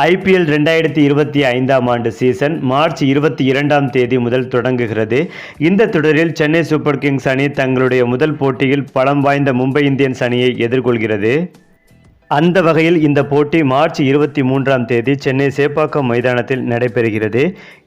IPL ரெண்டாயிரத்தி இருபத்தி ஐந்தாம் ஆண்டு சீசன் மார்ச் இருபத்தி இரண்டாம் தேதி முதல் தொடங்குகிறது. இந்த தொடரில் சென்னை சூப்பர் கிங்ஸ் அணி தங்களுடைய முதல் போட்டியில் பலம் வாய்ந்த மும்பை இந்தியன்ஸ் அணியை எதிர்கொள்கிறது. அந்த வகையில் இந்த போட்டி மார்ச் இருபத்தி மூன்றாம் தேதி சென்னை சேப்பாக்கம் மைதானத்தில் நடைபெறுகிறது.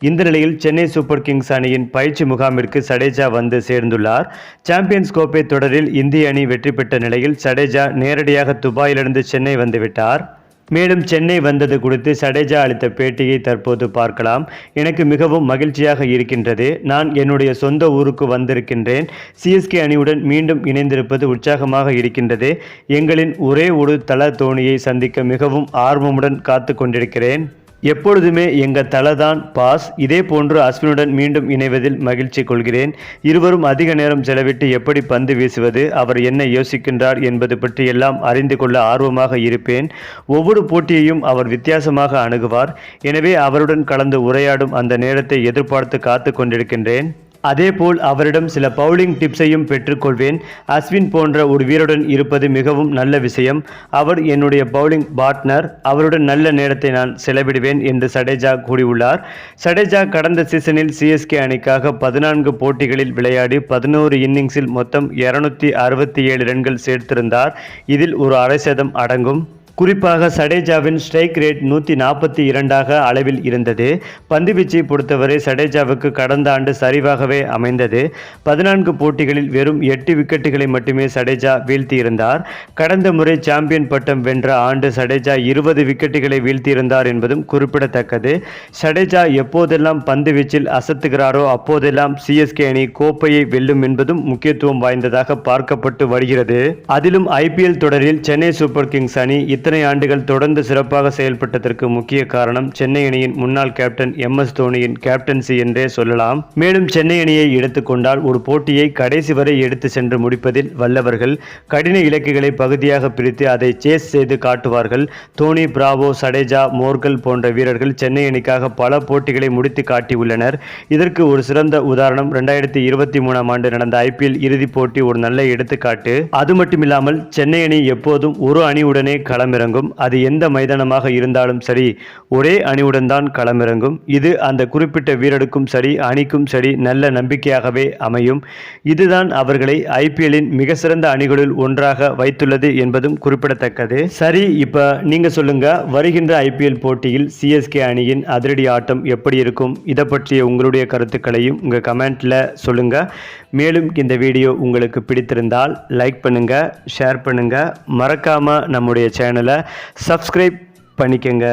இந்த நிலையில் சென்னை சூப்பர் கிங்ஸ் அணியின் பயிற்சி முகாமிற்கு சடேஜா வந்து சேர்ந்துள்ளார். சாம்பியன்ஸ் கோப்பை தொடரில் இந்திய அணி வெற்றி பெற்ற நிலையில் சடேஜா நேரடியாக துபாயிலிருந்து சென்னை வந்துவிட்டார். மேலும் சென்னை வந்தது குறித்து சடேஜா அளித்த பேட்டியை தற்போது பார்க்கலாம். எனக்கு மிகவும் மகிழ்ச்சியாக இருக்கின்றது. நான் என்னுடைய சொந்த ஊருக்கு வந்திருக்கின்றேன். சிஎஸ்கே அணியுடன் மீண்டும் இணைந்திருப்பது உற்சாகமாக இருக்கின்றது. எங்களின் ஒரே ஒரு தல தோனியை சந்திக்க மிகவும் ஆர்வமுடன் காத்து கொண்டிருக்கிறேன். எப்பொழுதுமே எங்கள் தலதான் பாஸ். இதே போன்று அஸ்வினுடன் மீண்டும் இணைவதில் மகிழ்ச்சி கொள்கிறேன். இருவரும் அதிக நேரம் செலவிட்டு எப்படி பந்து வீசுவது அவர் என்ன யோசிக்கின்றார் என்பது பற்றி எல்லாம் அறிந்து கொள்ள ஆர்வமாக இருப்பேன். ஒவ்வொரு போட்டியையும் அவர் வித்தியாசமாக அணுகுவார். எனவே அவருடன் கலந்து உரையாடும் அந்த நேரத்தை எதிர்பார்த்து காத்து கொண்டிருக்கின்றேன். அதேபோல் அவரிடம் சில பவுலிங் டிப்ஸையும் பெற்றுக்கொள்வேன். அஸ்வின் போன்ற ஒரு வீரருடன் இருப்பது மிகவும் நல்ல விஷயம். அவர் என்னுடைய பவுலிங் பார்ட்னர். அவருடன் நல்ல நேரத்தை நான் செலவிடுவேன் என்று சடேஜா கூறியுள்ளார். சடேஜா கடந்த சீசனில் சிஎஸ்கே அணிக்காக பதினான்கு போட்டிகளில் விளையாடி பதினோரு இன்னிங்ஸில் மொத்தம் இருநூத்தி அறுபத்தி ஏழு ரன்கள் சேர்த்திருந்தார். இதில் ஒரு அரை சதம் அடங்கும். குறிப்பாக சடேஜாவின் ஸ்ட்ரைக் ரேட் நூற்றி நாற்பத்தி இரண்டாக அளவில் இருந்தது. பந்துவீச்சை பொறுத்தவரை சடேஜாவுக்கு கடந்த ஆண்டு சரிவாகவே அமைந்தது. பதினான்கு போட்டிகளில் வெறும் எட்டு விக்கெட்டுகளை மட்டுமே சடேஜா வீழ்த்தியிருந்தார். கடந்த முறை சாம்பியன் பட்டம் வென்ற ஆண்டு சடேஜா இருபது விக்கெட்டுகளை வீழ்த்தியிருந்தார் என்பதும் குறிப்பிடத்தக்கது. சடேஜா எப்போதெல்லாம் பந்து வீச்சில் அசத்துகிறாரோ அப்போதெல்லாம் சிஎஸ்கே அணி கோப்பையை வெல்லும் என்பதும் முக்கியத்துவம் வாய்ந்ததாக பார்க்கப்பட்டு வருகிறது. அதிலும் ஐபிஎல் தொடரில் சென்னை சூப்பர் கிங்ஸ் அணி இத்தனை ஆண்டுகள் தொடர்ந்து சிறப்பாக செயல்பட்டதற்கு முக்கிய காரணம் சென்னை அணியின் முன்னாள் கேப்டன் எம் எஸ் தோனியின் கேப்டன்சி என்றே சொல்லலாம். மேலும் சென்னை அணியை எடுத்துக்கொண்டால் ஒரு போட்டியை கடைசி வரை எடுத்து சென்று முடிப்பதில் வல்லவர்கள் கடின இலக்குகளை பகுதியாக பிரித்து அதை சேஸ் செய்து காட்டுவார்கள். தோனி பிராவோ சடேஜா மோர்கல் போன்ற வீரர்கள் சென்னை அணிக்காக பல போட்டிகளை முடித்து காட்டியுள்ளனர். இதற்கு ஒரு சிறந்த உதாரணம் ரெண்டாயிரத்தி இருபத்தி மூணாம் ஆண்டு நடந்த ஐபிஎல் இறுதிப் போட்டி ஒரு நல்ல எடுத்துக்காட்டு. அது மட்டுமில்லாமல் சென்னை அணி எப்போதும் ஒரு அணியுடனே களமிறங்கும். அது எந்த மைதானமாக இருந்தாலும் சரி ஒரே அணியுடன் தான் களமிறங்கும். இது அந்த குறிப்பிட்ட வீரருக்கும் சரி அணிக்கும் சரி நல்ல நம்பிக்கையாகவே அமையும். இதுதான் அவர்களை ஐபிஎல்லின் மிக சிறந்த அணிகளுள் ஒன்றாக வைத்துள்ளது என்பதும் குறிப்பிடத்தக்கது. சரி இப்போ நீங்க சொல்லுங்க வருகின்ற ஐபிஎல் போட்டியில் சிஎஸ்கே அணியின் அதிரடி ஆட்டம் எப்படி இருக்கும்? இதை பற்றிய உங்களுடைய கருத்துக்களையும் உங்கள் கமெண்ட்ல சொல்லுங்க. மேலும் இந்த வீடியோ உங்களுக்கு பிடித்திருந்தால் லைக் பண்ணுங்க ஷேர் பண்ணுங்க. மறக்காம நம்முடைய சேனல் சேனலை சப்ஸ்கிரைப் பண்ணிக்கங்க.